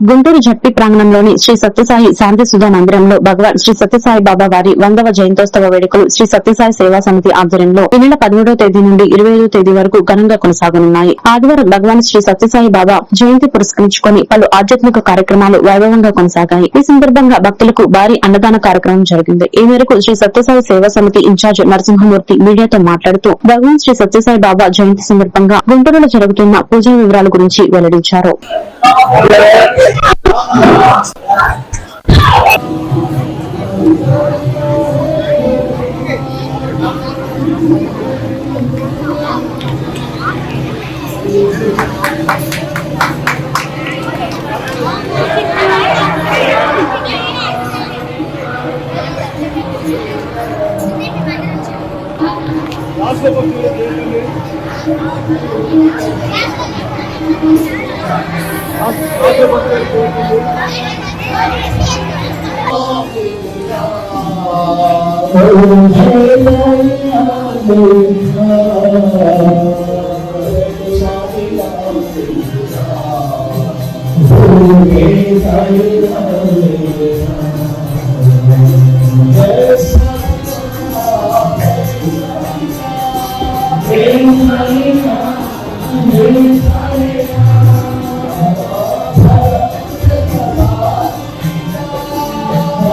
Guntur ZP ప్రాంగణంలోని శ్రీ సత్యసాయి శాంతి సుధా మందిరంలో భగవాన్ శ్రీ సత్యసాయి బాబా వారి వందవ జయంతోత్సవ వేడుకలు శ్రీ సత్యసాయి సేవా సమితి ఆధ్వర్యంలో ఈ నెల పదిహేడో తేదీ నుండి ఇరవై ఐదో తేదీ వరకు ఘనంగా కొనసాగనున్నాయి. ఆదివారం భగవాన్ శ్రీ సత్యసాయి బాబా జయంతి పురస్కరించుకొని పలు ఆధ్యాత్మిక కార్యక్రమాలు వైభవంగా కొనసాగాయి. ఈ సందర్భంగా భక్తులకు భారీ అన్నదాన కార్యక్రమం జరిగింది. ఈ మేరకు శ్రీ సత్యసాయి సేవా సమితి ఇన్ఛార్జ్ నరసింహమూర్తి మీడియాతో మాట్లాడుతూ భగవాన్ శ్రీ సత్యసాయి బాబా జయంతి సందర్భంగా గుంటూరులో జరుగుతున్న పూజా వివరాల గురించి వెల్లడించారు. Last level. 사이다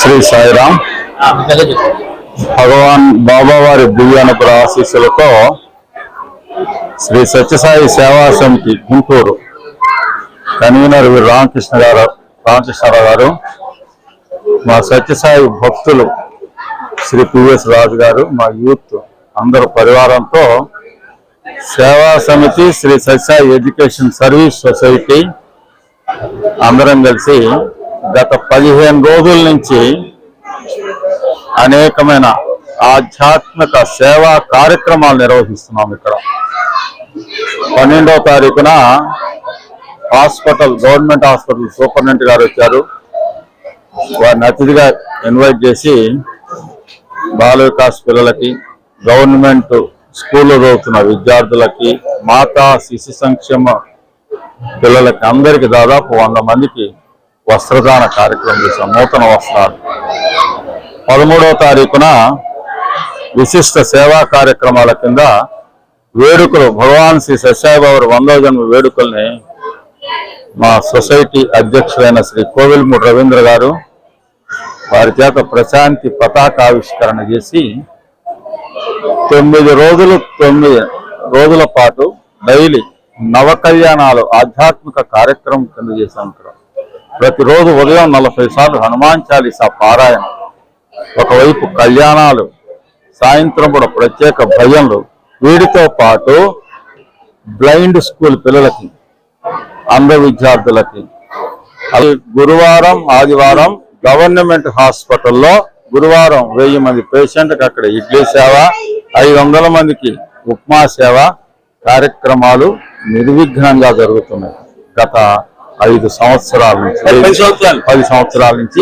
శ్రీ సాయిరామ్. భగవాన్ బాబావారి దివ్యానుగ్రహ ఆశీస్సులతో శ్రీ సత్యసాయి సేవా సమితి గుంటూరు కన్వీనర్ వీరు రామకృష్ణ గారు రామకృష్ణారావు గారు మా సత్యసాయి భక్తులు శ్రీ పివిఎస్ రాజు గారు మా యూత్ అందరు పరివారంతో సేవా సమితి Shri Sathya Sai education service society అందరం కలిసి గత పదిహేను రోజుల నుంచి అనేకమైన ఆధ్యాత్మిక సేవా కార్యక్రమాలు నిర్వహిస్తున్నాం ఇక్కడ. పన్నెండవ తారీఖున హాస్పిటల్ గవర్నమెంట్ హాస్పిటల్ సూపరింటెండెంట్ గారు వచ్చారు. వారిని అతిథిగా ఇన్వైట్ చేసి బాల వికాస్ పిల్లలకి గవర్నమెంట్ స్కూల్లో చదువుతున్న విద్యార్థులకి మాతా శిశు సంక్షేమ పిల్లలకి అందరికీ దాదాపు వంద మందికి వస్త్రదాన కార్యక్రమం చేశాం నూతన వస్త్రాలు. పదమూడవ తారీఖున విశిష్ట సేవా కార్యక్రమాల కింద వేడుకలు. భగవాన్ శ్రీ సత్యాయిబాబు వందో జన్మ వేడుకల్ని మా సొసైటీ అధ్యక్షుడైన శ్రీ కోవిల్మూడి రవీంద్ర గారు వారి చేత ప్రశాంతి పతాకావిష్కరణ చేసి తొమ్మిది రోజులు తొమ్మిది రోజుల పాటు డైలీ నవ కళ్యాణాలు ఆధ్యాత్మిక కార్యక్రమం కింద చేశాం ఇక్కడ. ప్రతిరోజు ఉదయం నలభై సార్లు హనుమాన్ చాలీసా పారాయణ. ఒకవైపు కళ్యాణాలు సాయంత్రం కూడా ప్రత్యేక భజనలు. వీటితో పాటు బ్లైండ్ స్కూల్ పిల్లలకి అంధ విద్యార్థులకి. అది గురువారం ఆదివారం గవర్నమెంట్ హాస్పిటల్లో గురువారం వెయ్యి మంది పేషెంట్కి అక్కడ ఇడ్లీ సేవ ఐదు వందల మందికి ఉప్మా సేవ కార్యక్రమాలు నిర్విఘ్నంగా జరుగుతున్నాయి. గత ఐదు సంవత్సరాల నుంచి పది సంవత్సరాలు. నుంచి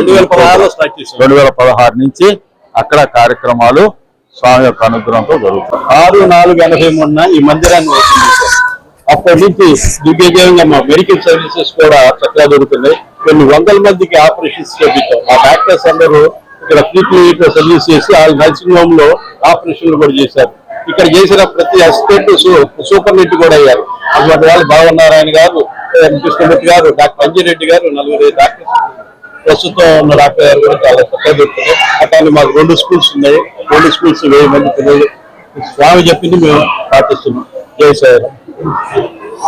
రెండు వేల పదహారు నుంచి అక్కడ కార్యక్రమాలు స్వామి యొక్క అనుగ్రహంతో జరుగుతాయి. ఆరు నాలుగు ఎనభై మూడున ఈ మందిరాన్ని అప్పటి నుంచి దిగ్విజయంగా మా మెడికల్ సర్వీసెస్ కూడా చక్కగా దొరుకుతున్నాయి కొన్ని వందల మందికి ఆపరేషన్స్ చేపించాం ఆ డాక్టర్స్ అందరూ ఇక్కడ ట్రీట్మెంట్ సర్వీస్ చేసి ఆ నర్సింగ్ హోమ్లో ఆపరేషన్లు కూడా చేశారు. ఇక్కడ చేసిన ప్రతి అసిస్టెంట్ సూపర్ నెట్ కూడా అయ్యారు. అటువంటి వాళ్ళు భావనారాయణ గారు. కృష్ణమూర్తి గారు డాక్టర్ అంజిరెడ్డి గారు నలుగురు డాక్టర్స్ ప్రస్తుతం ఉన్న డాక్టర్ గారు కూడా చాలా చక్కగా చెప్తున్నారు అట్లానే మాకు రెండు స్కూల్స్ ఉన్నాయి. రెండు స్కూల్స్ వెయ్యి మంది పిల్లలు స్వామి చెప్పింది మేము పాటిస్తున్నాం. జై సార్